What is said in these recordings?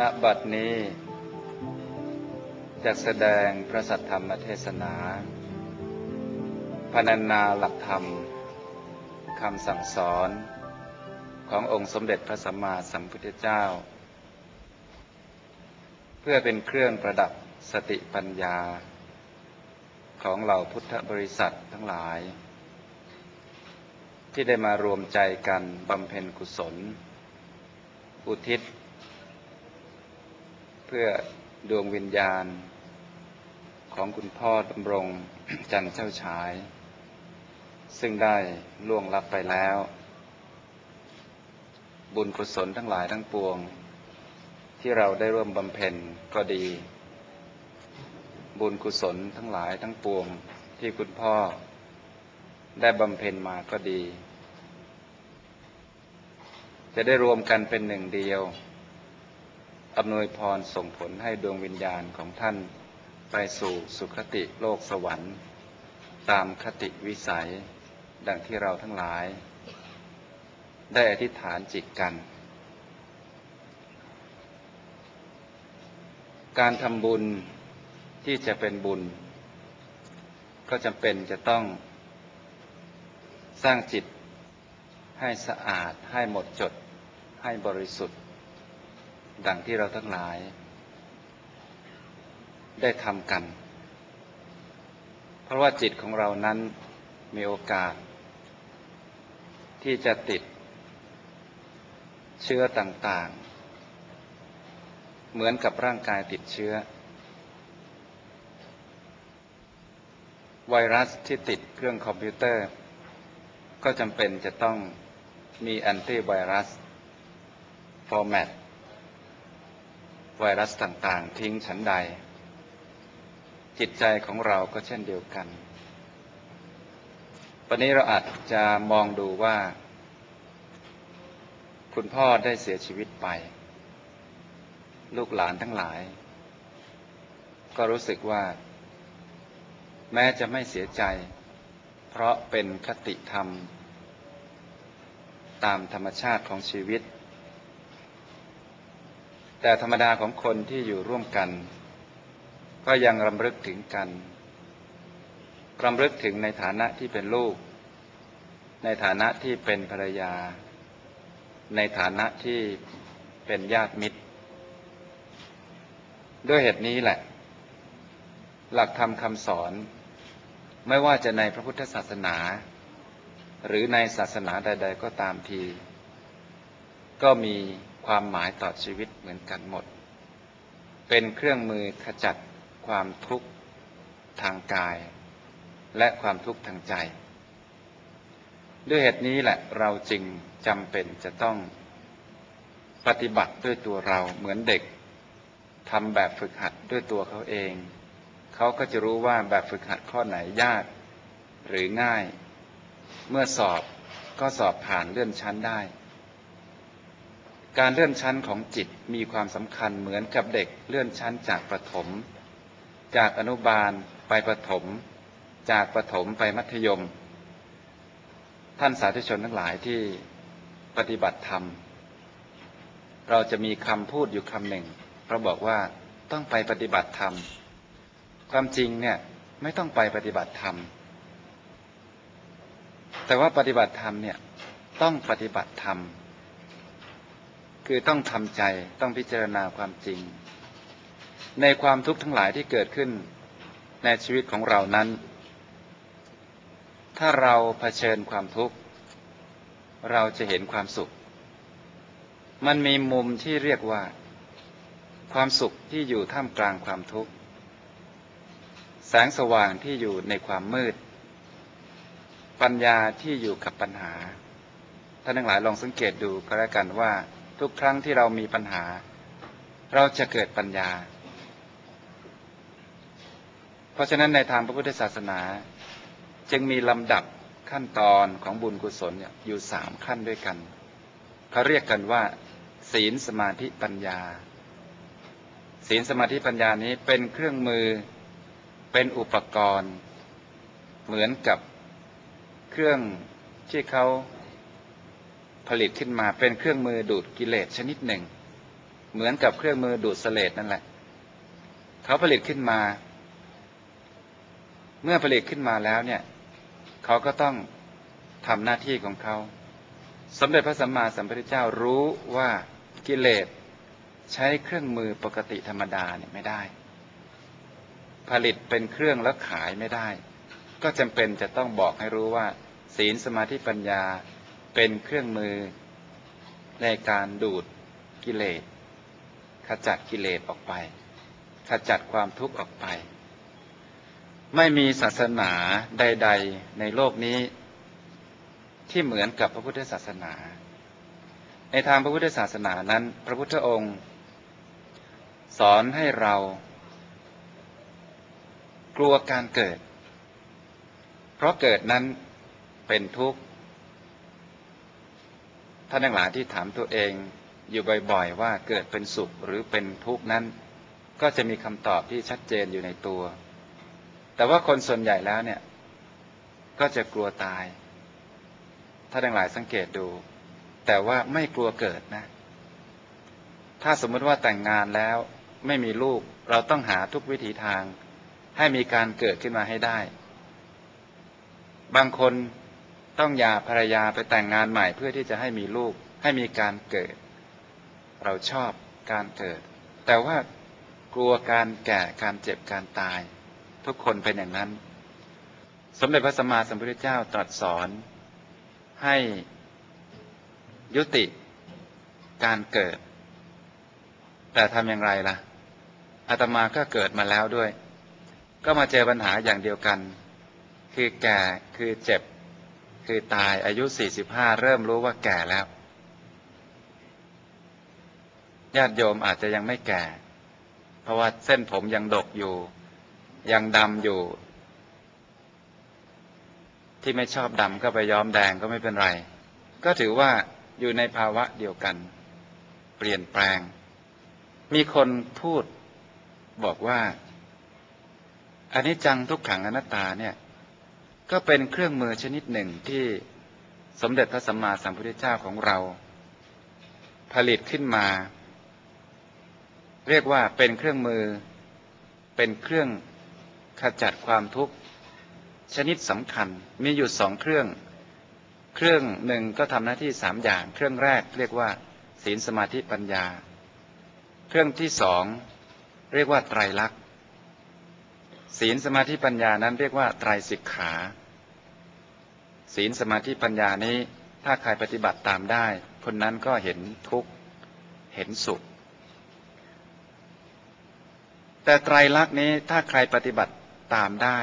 ณบัดนี้จะแสดงพระสัทธรรมเทศนาพรรณนาหลักธรรมคำสั่งสอนขององค์สมเด็จพระสัมมาสัมพุทธเจ้า เพื่อเป็นเครื่องประดับสติปัญญา ของเหล่าพุทธบริษัททั้งหลาย ที่ได้มารวมใจกันบำเพ็ญกุศล อุทิศ เพื่อดวงวิญญาณ ของคุณพ่อดำรงจันเจ้าฉาย ซึ่งได้ล่วงลับไปแล้ว บุญกุศลทั้งหลายทั้งปวง ที่เราได้ร่วมบำเพ็ญก็ดี บุญกุศลทั้งหลายทั้งปวงที่คุณพ่อ ได้บำเพ็ญมาก็ดี จะได้รวมกันเป็นหนึ่งเดียว อำนวยพรส่งผลให้ดวงวิญญาณของท่านไปสู่สุคติโลกสวรรค์ ตามคติวิสัย ดังที่เราทั้งหลาย ได้อธิษฐานจิตกัน การทำบุญที่จะเป็นบุญ ก็จำเป็นจะต้อง สร้างจิตให้สะอาดให้หมดจดให้บริสุทธิ์ ดังที่เราทั้งหลาย ได้ทำกัน เพราะว่าจิตของเรานั้นมีโอกาส ที่จะติด เชื้อต่างๆ เหมือนกับร่างกายติดเชื้อ ไวรัสที่ติดเครื่องคอมพิวเตอร์ ก็จำเป็นจะต้องมีแอนตี้ไวรัสฟอร์แมต ไวรัสต่างๆ ทิ้งฉันใด จิตใจของเราก็เช่นเดียวกันวันนี้เราอาจจะมองดูว่า คุณพ่อได้เสียชีวิตไป ลูกหลานทั้งหลาย ก็รู้สึกว่า แม้จะไม่เสียใจ เพราะเป็นคติธรรม ตามธรรมชาติของชีวิต แต่ธรรมดาของคนที่อยู่ร่วมกัน ก็ยังรำลึกถึงกันรำลึกถึงในฐานะที่เป็นลูก ในฐานะที่เป็นภรรยา ในฐานะที่เป็นญาติมิตร ด้วยเหตุนี้แหละ หลักธรรมคำสอน ไม่ว่าจะในพระพุทธศาสนา หรือในศาสนาใด ๆ ก็ตามที ก็มี ความหมายต่อชีวิตเหมือนกันหมด เป็นเครื่องมือขจัดความทุกข์ทางกาย และความทุกข์ทางใจ ด้วยเหตุนี้แหละเราจึงจำเป็นจะต้องปฏิบัติด้วยตัวเราเหมือนเด็กทำแบบฝึกหัดด้วยตัวเขาเอง เขาก็จะรู้ว่าแบบฝึกหัดข้อไหนยาก หรือง่าย เมื่อสอบก็สอบผ่านเลื่อนชั้นได้ การเลื่อนชั้นของจิตมีความสำคัญเหมือนกับเด็กเลื่อนชั้นจากประถม จากอนุบาลไปประถม จากประถมไปมัธยม ท่านสาธุชนทั้งหลายที่ปฏิบัติธรรม เราจะมีคำพูดอยู่คำหนึ่งเราบอกว่าต้องไปปฏิบัติธรรม ความจริงเนี่ยไม่ต้องไปปฏิบัติธรรม แต่ว่าปฏิบัติธรรมเนี่ยต้องปฏิบัติธรรม คือต้องทำใจต้องพิจารณาความจริง ในความทุกข์ทั้งหลายที่เกิดขึ้นในชีวิตของเรานั้น ถ้าเราเผชิญความทุกข์ เราจะเห็นความสุข มันมีมุมที่เรียกว่า ความสุขที่อยู่ท่ามกลางความทุกข์ แสงสว่างที่อยู่ในความมืด ปัญญาที่อยู่กับปัญหาท่านทั้งหลายลองสังเกตดูก็แล้วกันว่า ทุกครั้งที่เรามีปัญหา เราจะเกิดปัญญา เพราะฉะนั้นในทางพระพุทธศาสนา จึงมีลำดับขั้นตอนของบุญกุศลอยู่สามขั้นด้วยกัน เขาเรียกกันว่า ศีลสมาธิปัญญา ศีลสมาธิปัญญานี้เป็นเครื่องมือเป็นอุปกรณ์ เหมือนกับเครื่องที่เขา ผลิตขึ้นมาเป็นเครื่องมือดูดกิเลสชนิดหนึ่ง เหมือนกับเครื่องมือดูดเสลดนั่นแหละ เขาผลิตขึ้นมา เมื่อผลิตขึ้นมาแล้วเนี่ย เขาก็ต้องทำหน้าที่ของเขา สมเด็จพระสัมมาสัมพุทธเจ้ารู้ว่ากิเลสใช้เครื่องมือปกติธรรมดาเนี่ยไม่ได้ ผลิตเป็นเครื่องแล้วขายไม่ได้ ก็จำเป็นจะต้องบอกให้รู้ว่า ศีลสมาธิปัญญา เป็นเครื่องมือในการดูดกิเลส ขจัดกิเลสออกไป ขจัดความทุกข์ออกไป ไม่มีศาสนาใด ๆ ในโลกนี้ ที่เหมือนกับพระพุทธศาสนา ในทางพระพุทธศาสนานั้น พระพุทธองค์ สอนให้เรา กลัวการเกิด เพราะเกิดนั้นเป็นทุกข์ ท่านทั้งหลายที่ถามตัวเองอยู่บ่อยๆ ว่าเกิดเป็นสุขหรือเป็นทุกข์นั้น ก็จะมีคำตอบที่ชัดเจนอยู่ในตัว แต่ว่าคนส่วนใหญ่แล้วเนี่ย ก็จะกลัวตายท่าทั้งหลายสังเกตดู แต่ว่าไม่กลัวเกิดนะ ถ้าสมมติว่าแต่งงานแล้วไม่มีลูกเราต้องหาทุกวิถีทาง ให้มีการเกิดขึ้นมาให้ได้ บางคน ต้องยาภรรยาไปแต่งงานใหม่เพื่อที่จะให้มีลูกให้มีการเกิด เราชอบการเกิด แต่ว่ากลัวการแก่การเจ็บการตาย ทุกคนเป็นอย่างนั้น สมเด็จพระสัมมาสัมพุทธเจ้าตรัสสอน ให้ยุติการเกิด แต่ทำอย่างไรล่ะอาตมาก็เกิดมาแล้วด้วย ก็มาเจอปัญหาอย่างเดียวกัน คือแก่คือเจ็บ คือตายอายุสี่สิบห้าเริ่มรู้ว่าแก่แล้ว ญาติโยมอาจจะยังไม่แก่ เพราะว่าเส้นผมยังดกอยู่ ยังดำอยู่ ที่ไม่ชอบดำก็ไปย้อมแดงก็ไม่เป็นไร ก็ถือว่าอยู่ในภาวะเดียวกัน เปลี่ยนแปลง มีคนพูดบอกว่าอันนี้จังทุกขังอนัตตาเนี่ย ก็เป็นเครื่องมือชนิดหนึ่งที่สมเด็จพระสัมมาสัมพุทธเจ้าของเรา ผลิตขึ้นมา เรียกว่าเป็นเครื่องมือ เป็นเครื่องขจัดความทุกข์ ชนิดสำคัญมีอยู่สองเครื่อง เครื่องหนึ่งก็ทำหน้าที่สามอย่าง เครื่องแรกเรียกว่า ศีลสมาธิปัญญา เครื่องที่สองเรียกว่าไตรลักษณ์ศีลสมาธิปัญญานั้นเรียกว่าไตรสิกขา ศีลสมาธิปัญญานี้ ถ้าใครปฏิบัติตามได้ คนนั้นก็เห็นทุกข์เห็นสุข แต่ไตรลักษณ์นี้ถ้าใครปฏิบัติตามได้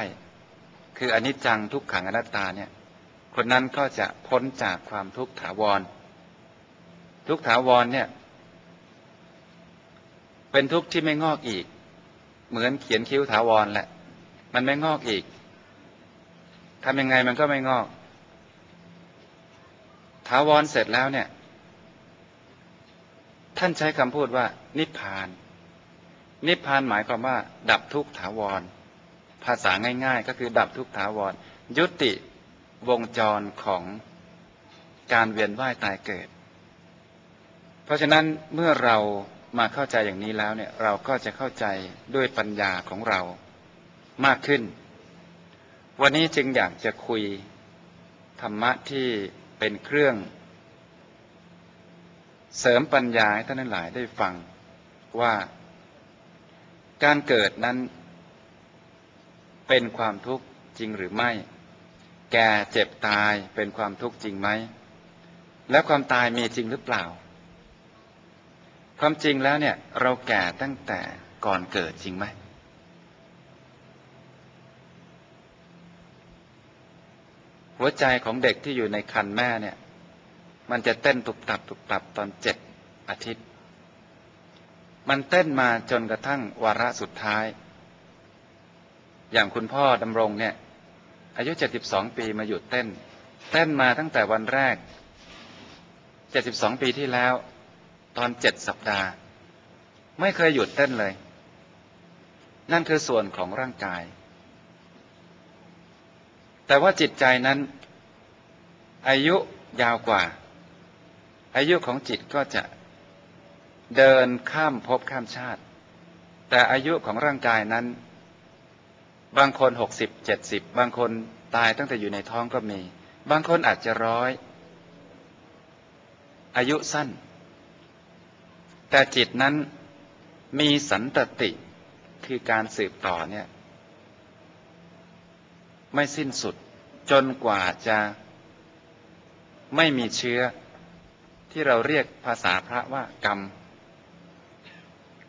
คืออนิจจังทุกขังอนัตตาเนี่ย คนนั้นก็จะพ้นจากความทุกข์ถาวร ทุกถาวรเนี่ย เป็นทุกข์ที่ไม่งอกอีก เหมือนเขียนคิ้วถาวรแหละ มันไม่งอกอีกทำยังไงมันก็ไม่งอก ถาวรเสร็จแล้วเนี่ย ท่านใช้คำพูดว่า นิพพาน นิพพานหมายความว่า ดับทุกถาวร ภาษาง่าย ๆ ก็คือ ดับทุกถาวร ยุติวงจรของการเวียนว่ายตายเกิด เพราะฉะนั้นเมื่อเรามาเข้าใจอย่างนี้แล้วเนี่ยเราก็จะเข้าใจด้วยปัญญาของเรามากขึ้น วันนี้จึงอยากจะคุยธรรมะที่ เป็นเครื่อง เสริมปัญญาให้ท่านทั้งหลายได้ฟังว่า การเกิดนั้น เป็นความทุกข์จริงหรือไม่ แก่เจ็บตายเป็นความทุกข์จริงไหม และความตายมีจริงหรือเปล่า ความจริงแล้วเนี่ย เราแก่ตั้งแต่ก่อนเกิดจริงไหม หัวใจของเด็กที่อยู่ในคันแม่เนี่ย มันจะเต้นตุบตับตุบตับตอนเจ็ดอาทิตย์ มันเต้นมาจนกระทั่งวาระสุดท้าย อย่างคุณพ่อดำรงเนี่ย อายุเจ็ดสิบสองปีมาหยุดเต้น เต้นมาตั้งแต่วันแรกเจ็ดสิบสองปีที่แล้ว ตอนเจ็ดสัปดาห์ ไม่เคยหยุดเต้นเลย นั่นคือส่วนของร่างกาย แต่ว่าจิตใจนั้น อายุยาวกว่า อายุของจิตก็จะเดินข้ามภพข้ามชาติ แต่อายุของร่างกายนั้น บางคนหกสิบเจ็ดสิบบางคนตายตั้งแต่อยู่ในท้องก็มี บางคนอาจจะร้อย อายุสั้น แต่จิตนั้นมีสันตติคือการสืบต่อเนี่ย ไม่สิ้นสุด จนกว่าจะไม่มีเชื้อที่เราเรียกภาษาพระว่ากรรม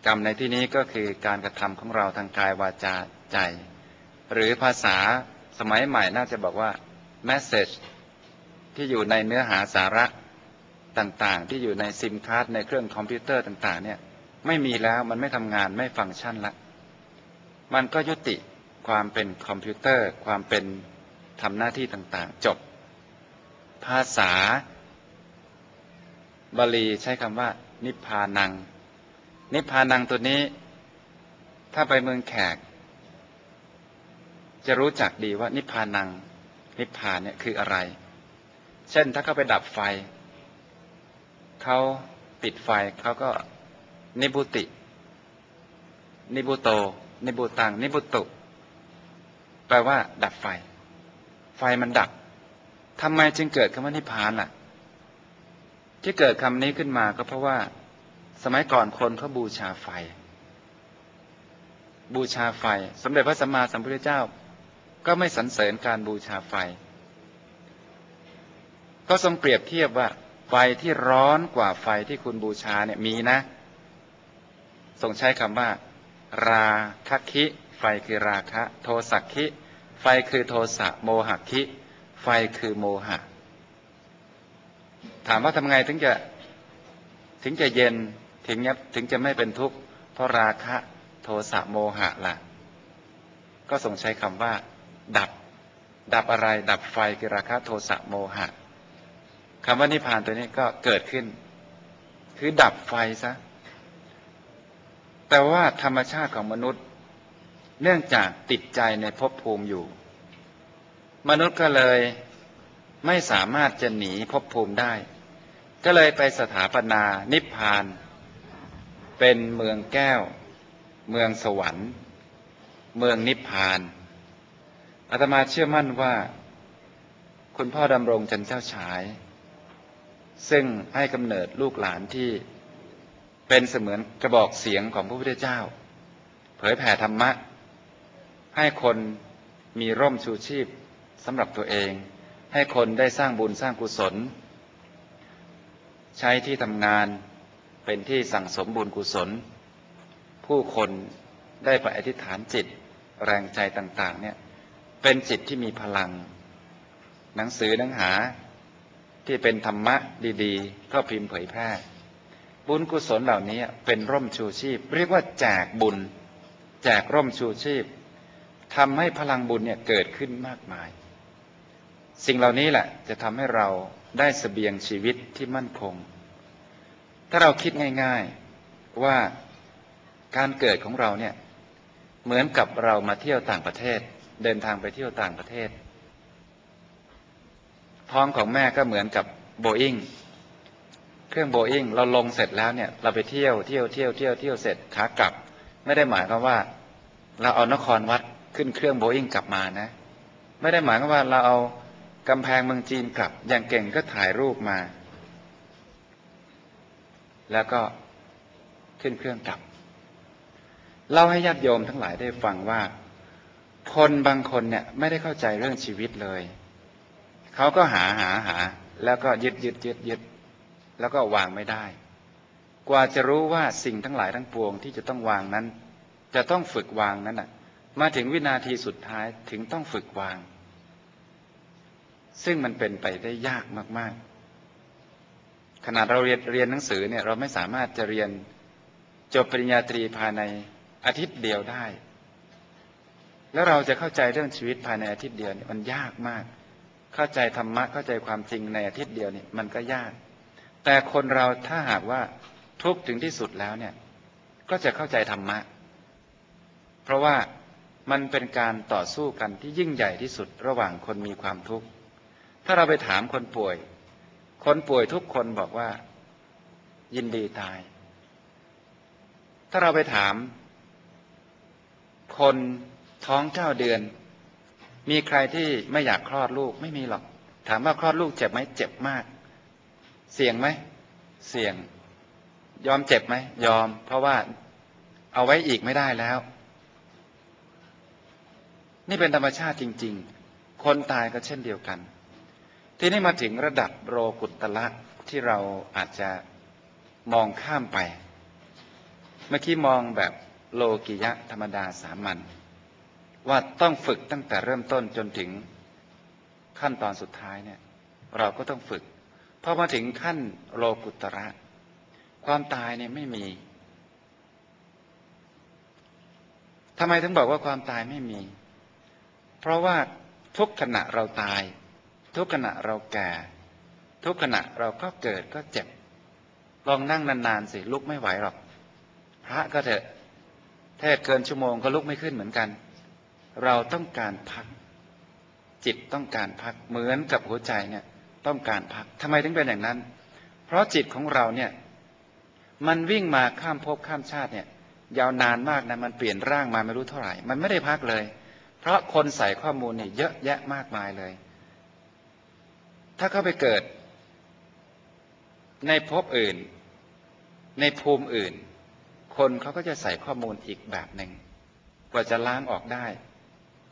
กรรมในที่นี้ก็คือการกระทำของเราทางกายวาจาใจ หรือภาษาสมัยใหม่น่าจะบอกว่า message ที่อยู่ในเนื้อหาสาระต่างๆ ที่อยู่ในซิมการ์ดในเครื่องคอมพิวเตอร์ต่าง ๆ เนี่ย ไม่มีแล้วมันไม่ทำงานไม่ฟังก์ชันละ มันก็ยุติ ความเป็นคอมพิวเตอร์ ความเป็นทำหน้าที่ต่างๆ จบ ภาษา บาลีใช้คำว่า นิพพานัง นิพพานังตัวนี้ ถ้าไปเมืองแขก จะรู้จักดีว่า นิพพานัง นิพพานเนี่ยคืออะไร เช่นถ้าเขาไปดับไฟ เขาปิดไฟเขาก็นิบุติ นิบุโต นิบุตัง นิบุตุ แปลว่า ดับไฟ ไฟมันดับทำไมจึงเกิดคำว่านิพพานล่ะ ที่เกิดคำนี้ขึ้นมาก็เพราะว่า สมัยก่อนคนเขาบูชาไฟ บูชาไฟ สมเด็จพระสัมมาสัมพุทธเจ้า ก็ไม่สรรเสริญการบูชาไฟ ก็ทรงเปรียบเทียบว่า ไฟที่ร้อนกว่าไฟที่คุณบูชาเนี่ยมีนะทรงใช้คำว่า ราคคิ ไฟคือราคะ โทสักคิไฟคือโทสะโมหะคิ ไฟคือโมหะ ถามว่าทำไงถึงจะถึงจะเย็นถึงจะถึงจะไม่เป็นทุกข์เพราะราคะ โทสะโมหะล่ะ ก็สงใช้คำว่า ดับ ดับอะไร ดับไฟคือราคะโทสะโมหะคำว่านิพพานตัวนี้ก็เกิดขึ้น คือดับไฟซะแต่ว่าธรรมชาติของมนุษย์ เนื่องจากติดใจในภพภูมิอยู่ มนุษย์ก็เลยไม่สามารถจะหนีภพภูมิได้ ก็เลยไปสถาปนานิพพาน เป็นเมืองแก้ว เมืองสวรรค์ เมืองนิพพานอาตมาเชื่อมั่นว่า คุณพ่อดำรงจันเจ้าฉาย ซึ่งให้กำเนิดลูกหลานที่เป็นเสมือนกระบอกเสียงของพระพุทธเจ้า เผยแผ่ธรรมะ ให้คนมีร่มชูชีพสำหรับตัวเอง ให้คนได้สร้างบุญสร้างกุศล ใช้ที่ทำงานเป็นที่สั่งสมบุญกุศล ผู้คนได้ไปอธิษฐานจิตแรงใจต่าง ๆ เนี่ย เป็นจิตที่มีพลัง หนังสือหนังหาที่เป็นธรรมะดีๆ ก็พิมพ์เผยแพร่ บุญกุศลเหล่านี้เป็นร่มชูชีพ เรียกว่าแจกบุญ แจกร่มชูชีพ ทำให้พลังบุญเนี่ยเกิดขึ้นมากมาย สิ่งเหล่านี้แหละจะทำให้เราได้สเสบียงชีวิตที่มั่นคง ถ้าเราคิดง่ายๆว่าการเกิดของเราเนี่ยเหมือนกับเรามาเที่ยวต่างประเทศ เดินทางไปเที่ยวต่างประเทศ ท้องของแม่ก็เหมือนกับโบอิงเครื่องโบอิงเราลงเสร็จแล้วเนี่ยเราไปเที่ยวเที่ยวเที่ยวเที่ยวเที่ยวเสร็จขากลับ ไม่ได้หมายความว่า เราเอานครวัด ขึ้นเครื่องโบอิงกลับมานะ ไม่ได้หมายว่าเราเอากำแพงเมืองจีนกลับ อย่างเก่งก็ถ่ายรูปมา แล้วก็ขึ้นเครื่องกลับ เล่าให้ญาติโยมทั้งหลายได้ฟังว่า คนบางคนเนี่ยไม่ได้เข้าใจเรื่องชีวิตเลย เขาก็หาหาหา แล้วก็ยึดยึดยึดยึดแล้วก็วางไม่ได้ กว่าจะรู้ว่าสิ่งทั้งหลายทั้งปวงที่จะต้องวางนั้น จะต้องฝึกวางนั้นน่ะ มาถึงวินาทีสุดท้ายถึงต้องฝึกวาง ซึ่งมันเป็นไปได้ยากมาก ๆ ขนาดเราเรียนเรียนหนังสือเนี่ย เราไม่สามารถจะเรียนจบปริญญาตรีภายในอาทิตย์เดียวได้ แล้วเราจะเข้าใจเรื่องชีวิตภายในอาทิตย์เดียวเนี่ยมันยากมาก เข้าใจธรรมะเข้าใจความจริงในอาทิตย์เดียวเนี่ยมันก็ยาก แต่คนเราถ้าหากว่าทุกถึงที่สุดแล้วเนี่ย ก็จะเข้าใจธรรมะ เพราะว่า มันเป็นการต่อสู้กันที่ยิ่งใหญ่ที่สุดระหว่างคนมีความทุกข์ ถ้าเราไปถามคนป่วย คนป่วยทุกคนบอกว่า ยินดีตาย ถ้าเราไปถาม คนท้องเก้าเดือน มีใครที่ไม่อยากคลอดลูกไม่มีหรอก ถามว่าคลอดลูกเจ็บไหมเจ็บมาก เสี่ยงไหม เสี่ยง ยอมเจ็บไหม ยอม เพราะว่าเอาไว้อีกไม่ได้แล้ว นี่เป็นธรรมชาติจริง ๆ คนตายก็เช่นเดียวกัน ทีนี้มาถึงระดับโรกุตละที่เราอาจจะมองข้ามไป เมื่อกี้มองแบบโลกิยะธรรมดาสามัญว่าต้องฝึกตั้งแต่เริ่มต้นจนถึงขั้นตอนสุดท้ายเนี่ยเราก็ต้องฝึกพอมาถึงขั้นโลกุตระ ความตายเนี่ยไม่มีทำไมถึงบอกว่าความตายไม่มี เพราะว่าทุกขณะเราตาย ทุกขณะเราแก่ ทุกขณะเราก็เกิดก็เจ็บ ลองนั่งนานๆสิลุกไม่ไหวหรอก พระก็เถอะเทศเกินชั่วโมงก็ลุกไม่ขึ้นเหมือนกัน เราต้องการพัก จิตต้องการพักเหมือนกับหัวใจเนี่ย ต้องการพักทำไมถึงเป็นอย่างนั้น เพราะจิตของเราเนี่ย มันวิ่งมาข้ามภพข้ามชาติเนี่ย ยาวนานมากนะมันเปลี่ยนร่างมาไม่รู้เท่าไหร่ มันไม่ได้พักเลย เพราะคนใส่ข้อมูลเนี่ยเยอะแยะมากมายเลย ถ้าเขาไปเกิด ในภพอื่น ในภูมิอื่น คนเขาก็จะใส่ข้อมูลอีกแบบหนึ่งกว่าจะล้างออกได้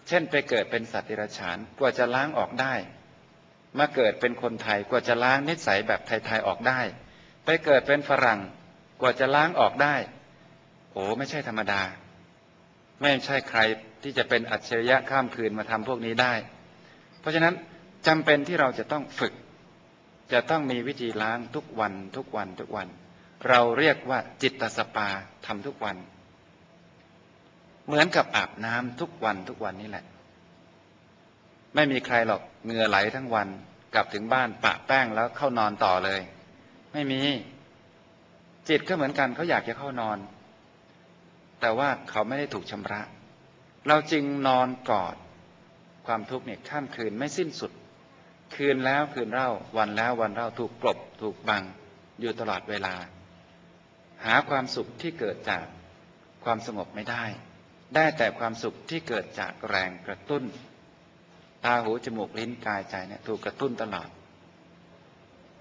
เช่นไปเกิดเป็นสัตว์เดรัจฉานกว่าจะล้างออกได้ มาเกิดเป็นคนไทยกว่าจะล้างนิสัยแบบไทยๆออกได้ ไปเกิดเป็นฝรั่งกว่าจะล้างออกได้ โอ้ไม่ใช่ธรรมดา ไม่ใช่ใคร ที่จะเป็นอัจฉริยะข้ามคืนมาทำพวกนี้ได้ เพราะฉะนั้นจำเป็นที่เราจะต้องฝึก จะต้องมีวิธีล้างทุกวันทุกวันทุกวัน เราเรียกว่าจิตตสปาทำทุกวัน เหมือนกับอาบน้ำทุกวันทุกวันนี่แหละ ไม่มีใครหรอกเหงื่อไหลทั้งวันกลับถึงบ้านปะแป้งแล้วเข้านอนต่อเลย ไม่มี จิตก็เหมือนกันเขาอยากจะเข้านอน แต่ว่าเขาไม่ได้ถูกชำระ เราจึงนอนกอดความทุกข์เนี่ยข้ามคืนไม่สิ้นสุด คืนแล้วคืนเล่าวันแล้ววันเล่าถูกกลบถูกบังอยู่ตลอดเวลา หาความสุขที่เกิดจากความสงบไม่ได้ ได้แต่ความสุขที่เกิดจากแรงกระตุ้น ตาหูจมูกลิ้นกายใจเนี่ยถูกกระตุ้นตลอด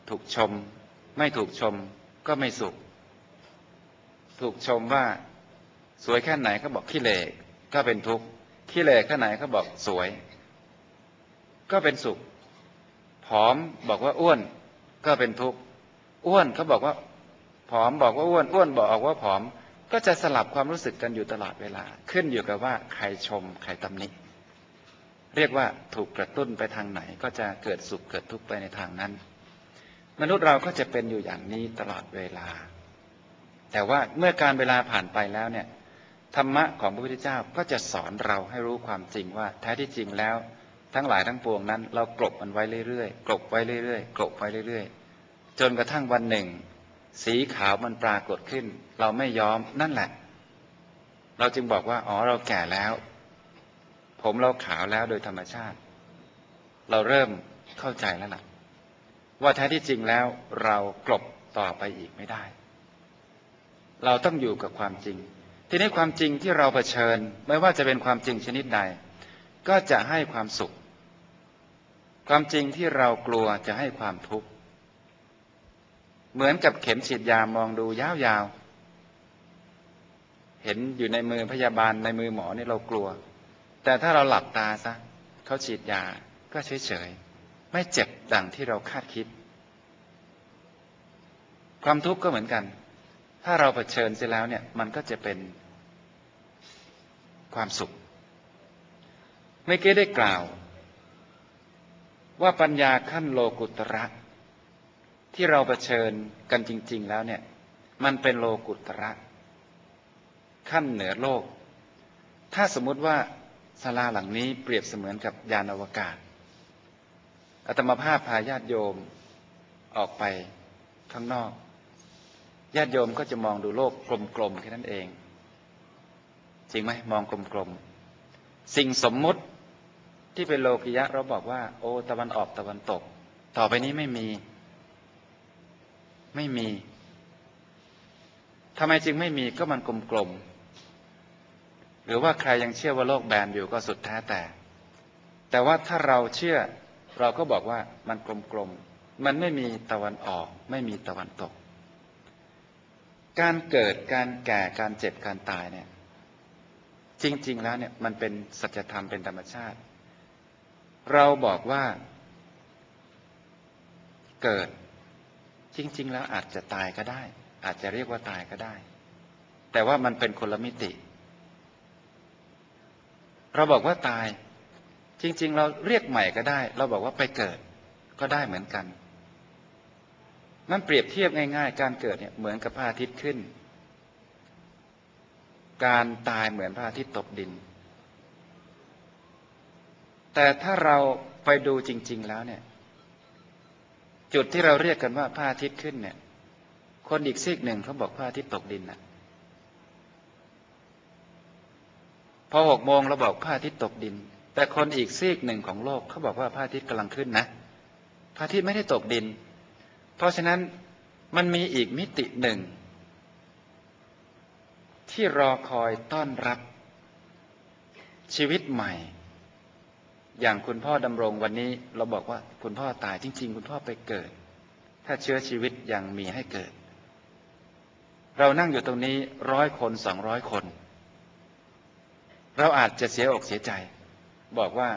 ถูกชม ไม่ถูกชมก็ไม่สุข ถูกชมว่าสวยแค่ไหนก็บอกขี้เหร่ก็ ก็เป็นทุกข์ขี้เหร่แค่ไหนก็บอกสวย ก็เป็นสุข ผอมบอกว่าอ้วน ก็เป็นทุกข์อ้วนเขาบอกว่า ผอมบอกว่าอ้วน อ้วนบอกว่าผอม ก็จะสลับความรู้สึกกันอยู่ตลอดเวลา ขึ้นอยู่กับว่าใครชมใครตำหนิเรียกว่าถูกกระตุ้นไปทางไหนก็จะเกิดสุขเกิดทุกข์ไปในทางนั้น มนุษย์เราก็จะเป็นอยู่อย่างนี้ตลอดเวลา แต่ว่าเมื่อการเวลาผ่านไปแล้วเนี่ย ธรรมะของพระพุทธเจ้าก็จะสอนเราให้รู้ความจริงว่าแท้ที่จริงแล้ว ทั้งหลายทั้งปวงนั้น เรากลบมันไว้เรื่อยๆกลบไว้เรื่อยๆกลบไว้เรื่อยๆ จนกระทั่งวันหนึ่ง สีขาวมันปรากฏขึ้น เราไม่ยอมนั่นแหละ เราจึงบอกว่าอ๋อเราแก่แล้ว ผมเราขาวแล้วโดยธรรมชาติ เราเริ่มเข้าใจแล้วล่ะ ว่าแท้ที่จริงแล้วเรากลบต่อไปอีกไม่ได้ เราต้องอยู่กับความจริง ทีนี้ความจริงที่เราเผชิญไม่ว่าจะเป็นความจริงชนิดใด ก็จะให้ความสุข ความจริงที่เรากลัวจะให้ความทุกข์เหมือนกับเข็มฉีดยามองดูยาวๆเห็นอยู่ในมือพยาบาลในมือหมอนี่เรากลัว แต่ถ้าเราหลับตาซะเขาฉีดยาก็เฉยๆไม่เจ็บดังที่เราคาดคิด ความทุกข์ก็เหมือนกัน ถ้าเราเผชิญเสร็จแล้วเนี่ยมันก็จะเป็นความสุขเมื่อกี้ได้กล่าว ว่าปัญญาขั้นโลกุตระ ที่เราเผชิญกันจริง ๆ แล้วเนี่ย มันเป็นโลกุตระ ขั้นเหนือโลก ถ้าสมมุติว่าศาลาหลังนี้เปรียบเสมือนกับยานอวกาศอาตมาภาพพาญาติโยมออกไปข้างนอก ญาติโยมก็จะมองดูโลกกลมๆแค่นั้นเอง จริงไหมมองกลมๆสิ่งสมมุติที่เป็นโลกิยะ เราบอกว่า โอตะวันออกตะวันตก ต่อไปนี้ไม่มี ไม่มีทำไมจึงไม่มีก็มันกลมๆหรือว่าใครยังเชื่อว่าโลกแบนอยู่ก็สุดแท้แต่ แต่ว่าถ้าเราเชื่อ เราก็บอกว่ามันกลมๆมันไม่มีตะวันออก ไม่มีตะวันตก การเกิดการแก่การเจ็บการตายเนี่ย จริง ๆ แล้วเนี่ยมันเป็นสัจธรรมเป็นธรรมชาติ เราบอกว่า เกิด จริง ๆ แล้วอาจจะตายก็ได้ อาจจะเรียกว่าตายก็ได้ แต่ว่ามันเป็นคนละมิติ เราบอกว่าตาย จริง ๆ เราเรียกใหม่ก็ได้ เราบอกว่าไปเกิดก็ได้เหมือนกัน นั่นเปรียบเทียบง่าย ๆ การเกิดเนี่ยเหมือนกับพระอาทิตย์ขึ้น การตายเหมือนพระอาทิตย์ตกดิน แต่ถ้าเราไปดูจริง ๆแล้วเนี่ย จุดที่เราเรียกกันว่าพระอาทิตย์ขึ้นเนี่ย คนอีกซีกหนึ่งเขาบอกพระอาทิตย์ตกดินน่ะพอหกโมงเราบอกพระอาทิตย์ตกดิน แต่คนอีกซีกหนึ่งของโลกเขาบอกว่าพระอาทิตย์กำลังขึ้นนะพระอาทิตย์ไม่ได้ตกดิน เพราะฉะนั้นมันมีอีกมิติหนึ่ง ที่รอคอยต้อนรับ ชีวิตใหม่ อย่างคุณพ่อดำรงวันนี้ เราบอกว่าคุณพ่อตายจริง ๆ คุณพ่อไปเกิด ถ้าเชื้อชีวิตยังมีให้เกิด เรานั่งอยู่ตรงนี้ร้อยคนสองร้อยคน เราอาจจะเสียอกเสียใจ บอกว่า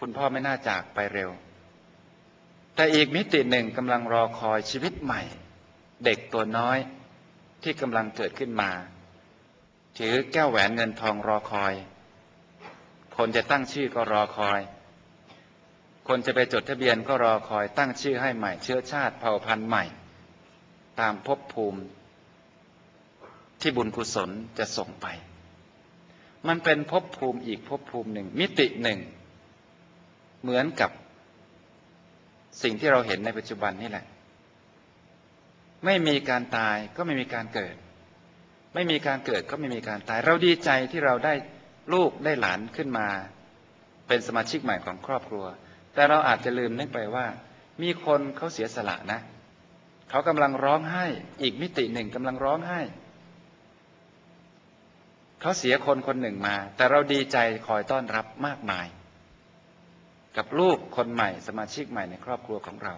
คุณพ่อไม่น่าจากไปเร็ว แต่อีกมิติหนึ่งกำลังรอคอยชีวิตใหม่ เด็กตัวน้อยที่กำลังเกิดขึ้นมา ถือแก้วแหวนเงินทองรอคอย คนจะตั้งชื่อก็รอคอย คนจะไปจดทะเบียนก็รอคอยตั้งชื่อให้ใหม่เชื้อชาติเผ่าพันธุ์ใหม่ ตามภพภูมิ ที่บุญกุศลจะส่งไป มันเป็นภพภูมิอีกภพภูมิหนึ่ง มิติหนึ่ง เหมือนกับ สิ่งที่เราเห็นในปัจจุบันนี่แหละ ไม่มีการตายก็ไม่มีการเกิด ไม่มีการเกิดก็ไม่มีการตาย เราดีใจที่เราได้ลูกได้หลานขึ้นมา เป็นสมาชิกใหม่ของครอบครัว แต่เราอาจจะลืมนึกไปว่า มีคนเขาเสียสละนะ เขากำลังร้องไห้ อีกมิติหนึ่งกำลังร้องไห้เขาเสียคนคนหนึ่งมา แต่เราดีใจคอยต้อนรับมากมาย กับลูกคนใหม่ สมาชิกใหม่ในครอบครัวของเรา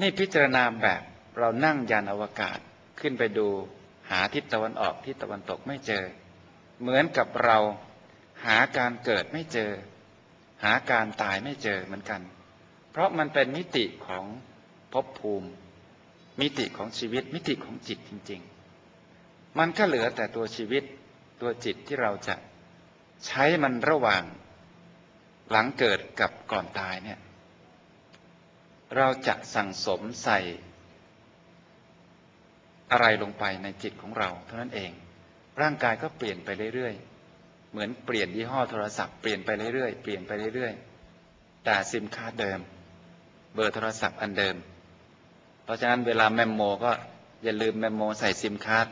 นี่พิจารณาแบบเรานั่งยานอวกาศขึ้นไปดูหาทิศตะวันออกทิศตะวันตกไม่เจอ เหมือนกับเราหาการเกิดไม่เจอ หาการตายไม่เจอเหมือนกัน เพราะมันเป็นมิติของภพภูมิ มิติของชีวิตมิติของจิตจริง ๆ มันก็เหลือแต่ตัวชีวิตตัวจิตที่เราจะใช้มันระหว่าง หลังเกิดกับก่อนตายเนี่ย เราจะสั่งสมใส่อะไรลงไปในจิตของเรา เท่านั้นเอง ร่างกายก็เปลี่ยนไปเรื่อยๆ เหมือนเปลี่ยนยี่ห้อโทรศัพท์เปลี่ยนไปเรื่อยๆ เปลี่ยนไปเรื่อยๆ แต่ซิมคาร์ดเดิม เบอร์โทรศัพท์อันเดิม เพราะฉะนั้นเวลาแมมโมก็อย่าลืมแมมโมใส่ซิมคาร์ด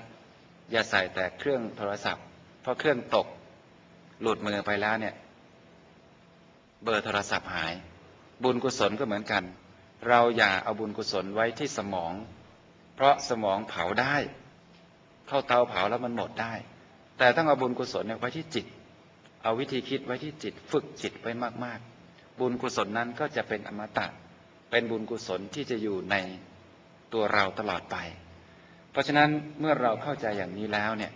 อย่าใส่แต่เครื่องโทรศัพท์ เพราะเครื่องตกหลุดมือไปแล้วเนี่ย เบอร์โทรศัพท์หาย บุญกุศลก็เหมือนกัน เราอย่าเอาบุญกุศลไว้ที่สมอง เพราะสมองเผาได้ เข้าเตาเผาแล้วมันหมดได้ แต่ต้องเอาบุญกุศลเนี่ยไว้ที่จิต เอาวิธีคิดไว้ที่จิต ฝึกจิตไว้มากๆ บุญกุศลนั้นก็จะเป็นอมตะ เป็นบุญกุศลที่จะอยู่ในตัวเราตลอดไป เพราะฉะนั้นเมื่อเราเข้าใจอย่างนี้แล้วเนี่ย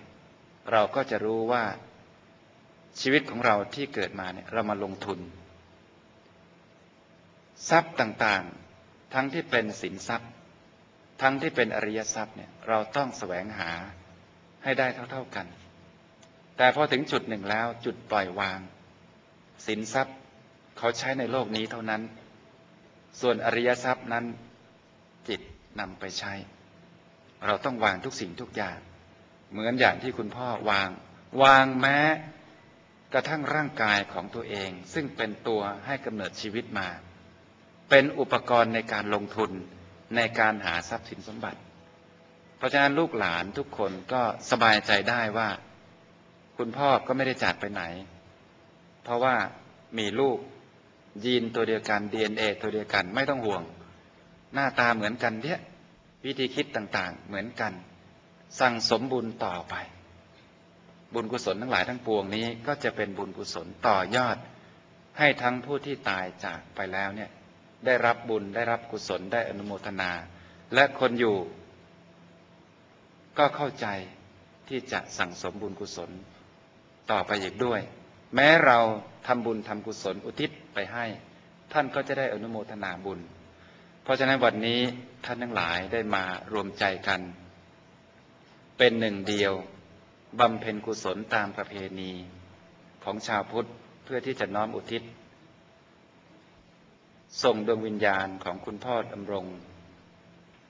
เราก็จะรู้ว่าชีวิตของเราที่เกิดมาเนี่ยเรามาลงทุน ทรัพย์ต่างๆ ทั้งที่เป็นสินทรัพย์ ทั้งที่เป็นอริยทรัพย์เนี่ยเราต้องแสวงหาให้ได้เท่า ๆกัน แต่พอถึงจุดหนึ่งแล้วจุดปล่อยวาง สินทรัพย์เขาใช้ในโลกนี้เท่านั้น ส่วนอริยทรัพย์นั้นจิตนำไปใช้ เราต้องวางทุกสิ่งทุกอย่าง เหมือนอย่างที่คุณพ่อวาง วางแม้กระทั่งร่างกายของตัวเอง ซึ่งเป็นตัวให้กำเนิดชีวิตมา เป็นอุปกรณ์ในการลงทุนในการหาทรัพย์สินสมบัติ เพราะฉะนั้นลูกหลานทุกคนก็สบายใจได้ว่า คุณพ่อก็ไม่ได้จากไปไหน เพราะว่ามีลูกยีนตัวเดียวกัน DNA ตัวเดียวกันไม่ต้องห่วง หน้าตาเหมือนกันเนี่ยวิธีคิดต่างๆ เหมือนกัน สั่งสมบุญต่อไป บุญกุศลทั้งหลายทั้งปวงนี้ก็จะเป็นบุญกุศลต่อยอด ให้ทั้งผู้ที่ตายจากไปแล้วเนี่ย ได้รับบุญได้รับกุศลได้อนุโมทนา และคนอยู่ ก็เข้าใจที่จะสั่งสมบุญกุศลต่อไปอีกด้วย แม้เราทำบุญทำกุศลอุทิศไปให้ ท่านก็จะได้อนุโมทนาบุญ เพราะฉะนั้นวันนี้ท่านทั้งหลายได้มารวมใจกัน เป็นหนึ่งเดียวบำเพ็ญกุศลตามประเพณีของชาวพุทธเพื่อที่จะน้อมอุทิศ ส่งดวงวิญญาณของคุณพ่อดำรง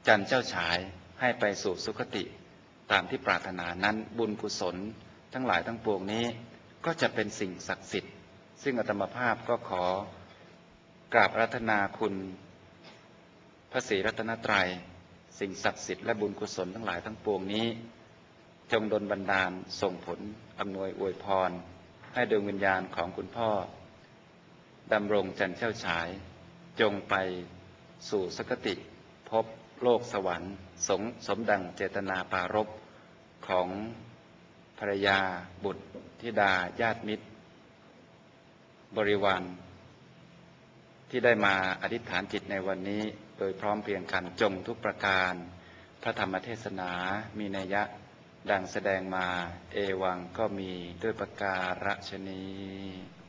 จันเจ้าฉายให้ไปสู่สุคติตามที่ปรารถนานั้นบุญกุศลทั้งหลายทั้งปวงนี้ก็จะเป็นสิ่งศักดิ์สิทธิ์ ซึ่งอาตมาภาพก็ขอกราบรัตนาคุณพระศรีรัตนตรยัย สิ่งศักดิ์สิทธิ์และบุญกุศลทั้งหลายทั้งปวงนี้ จงดลบันดาลส่งผลอำนวยอวยพร ให้ดวงวิญญาณของคุณพ่อดำรงจันเจ้าฉาย จงไปสู่สกติพบโลกสวรรค์สงสมดังเจตนาปารบของภรรยาบุตรธิดาญาติมิตร บริวารที่ได้มาอธิษฐานจิตในวันนี้โดยพร้อมเพียงกันจงทุกประการ พระธรรมเทศนามีนัยยะดังแสดงมาเอวังก็มีด้วยประการฉนี้